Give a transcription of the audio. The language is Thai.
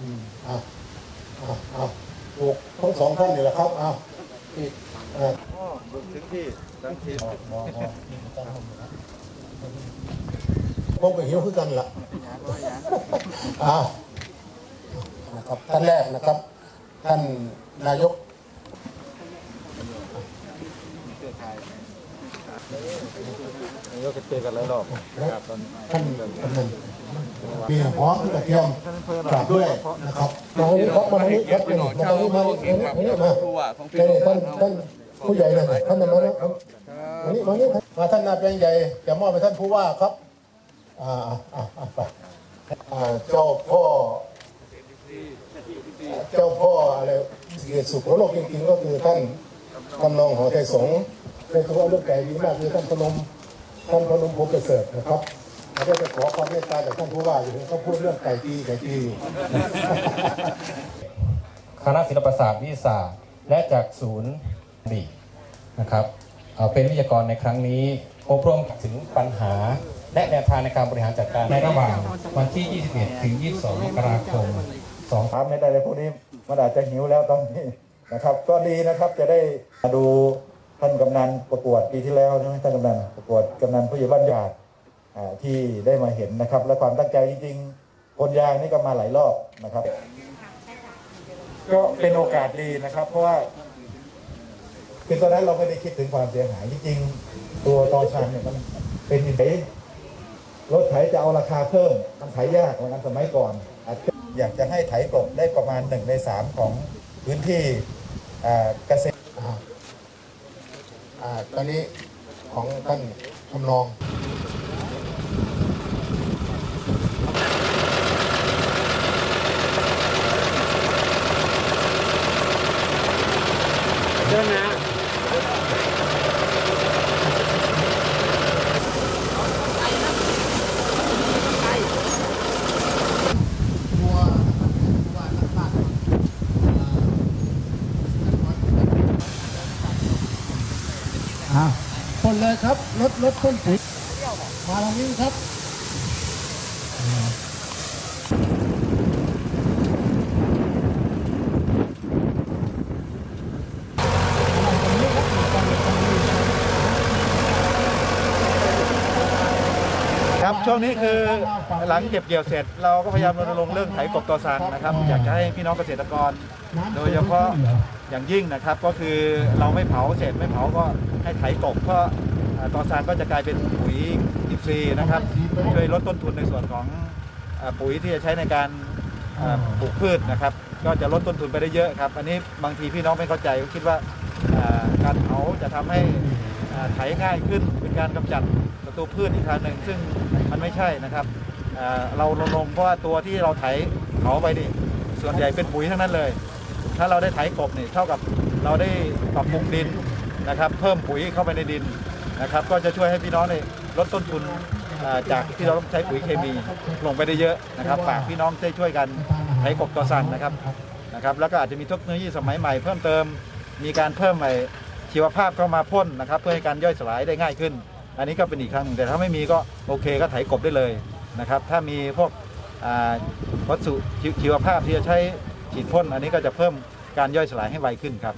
อืมอะอะอะถูกทั้งสองท่านนี่แหละครับอะอีกอะบุกถึงที่ทั้งทีมมองมองพวกไปเหิวคือกันล่ะอ่านะครับท่านแรกนะครับ ท่านนายกนาย กเจอกันหลายรอบครับตอนท่านกำนันมีหอมกระเทียมกราบด้วยนะครับมาทางนี้ครับมาทางนี้ครับมาทางนี้มาทางนี้มาทางนี้มาท่านท่านผู้ใหญ่เลยท่านนายกครับมานี่มานี่มาท่านนาเป็นใหญ่จะมอบให้ท่านผู้ว่าครับอ่าอ่าไปเจ้าพ่อเจ้าพ่ออะไรเกียรติสุขโลกจริงๆก็คือท่านกำนองหอไทยสงฆ์ ในเฉพาะเรื่องไก่ดีมากคือท่านพนมท่านพนมพงษ์ประเสริฐนะครับแล้วก็จะขอความเมตตาจากท่านผู้ว่าอยู่เขาพูดเรื่องไก่ตีไก่ตีอยู่คณะศิลปศาสตร์วิทยาศาสตร์และจากศูนย์ดีนะครับเอ่อเป็นวิทยากรในครั้งนี้อบรมถึงปัญหาและแนวทางในการบริหารจัดการในระหว่างวันที่ 21 ถึง 22 มกราคม2ถามไม่ได้เลยพวกนี้มันอาจจะหิวแล้วตอนนี้นะครับ ก็ดีนะครับจะได้มาดู ท่านกำนันประกวดปีที่แล้วใช่ไหมท่านกำนันประกวดกำนันผู้ใหญ่บ้านยาดที่ได้มาเห็นนะครับ และความตั้งใจจริงๆคนยางนี่ก็มาหลายรอบนะครับ ก็เป็นโอกาสดีนะครับ เพราะว่าคือตอนนั้นเราไม่ได้คิดถึงความเสียหายจริงๆตัวตอชันเนี่ยมันเป็นยังไงรถไถจะเอาราคาเพิ่มมันไถยากเหมือนกันสมัยก่อน อยากจะให้ไถกบได้ประมาณหนึ่งในสามของพื้นที่เกษตร ตอนนี้ของท่านกำนองเดินนะ เลยครับ รถรถต้นปุ๋ยมาทางนี้ครับ ครับช่วงนี้คือหลังเก็บเกี่ยวเสร็จ เราก็พยายามรณรงค์เรื่องไถกบตอซานนะครับ อยากจะให้พี่น้องเกษตรกร โดยเฉพาะอย่างยิ่งนะครับก็คือเราไม่เผาเสร็จไม่เผาก็ให้ไถกบเพราะอ่าตอซานก็จะกลายเป็นปุ๋ยอินทรีย์นะครับช่วยลดต้นทุนในส่วนของอ่าปุ๋ยที่จะใช้ในการอ่าปลูกพืชนะครับ ก็จะลดต้นทุนไปได้เยอะครับ อันนี้บางทีพี่น้องไม่เข้าใจก็คิดว่าอ่าการเผาจะทำให้อ่า ไถง่ายขึ้นเป็นการกำจัดศัตรูพืชอีกทางหนึ่ง ซึ่งมันไม่ใช่นะครับเรารณรงเพราะว่าตัวที่เราไถเผาไปนี่ส่วนใหญ่เป็นปุ๋ยทั้งนั้นเลย ถ้าเราได้ไถกบนี่เท่ากับเราได้ปรับปรุงดินนะครับ เพิ่มปุ๋ยเข้าไปในดินนะครับ ก็จะช่วยให้พี่น้องนี่ลดต้นทุนจากที่เราต้องใช้ปุ๋ยเคมีลงไปได้เยอะนะครับฝากพี่น้องได้ช่วยกันไถกบต่อสั่งนะครับนะครับ แล้วก็อาจจะมีเทคโนโลยีสมัยใหม่เพิ่มเติมมีการเพิ่มไอ้ ชีวภาพเข้ามาพ่นนะครับ เพื่อให้การย่อยสลายได้ง่ายขึ้น อันนี้ก็เป็นอีกครั้งหนึ่งแต่ถ้าไม่มีก็โอเคก็ไถกบได้เลยนะครับ ถ้ามีพวกวัสดุชีวภาพที่จะใช้ฉีดพ่นอันนี้ก็จะเพิ่มการย่อยสลายให้ไวขึ้นครับ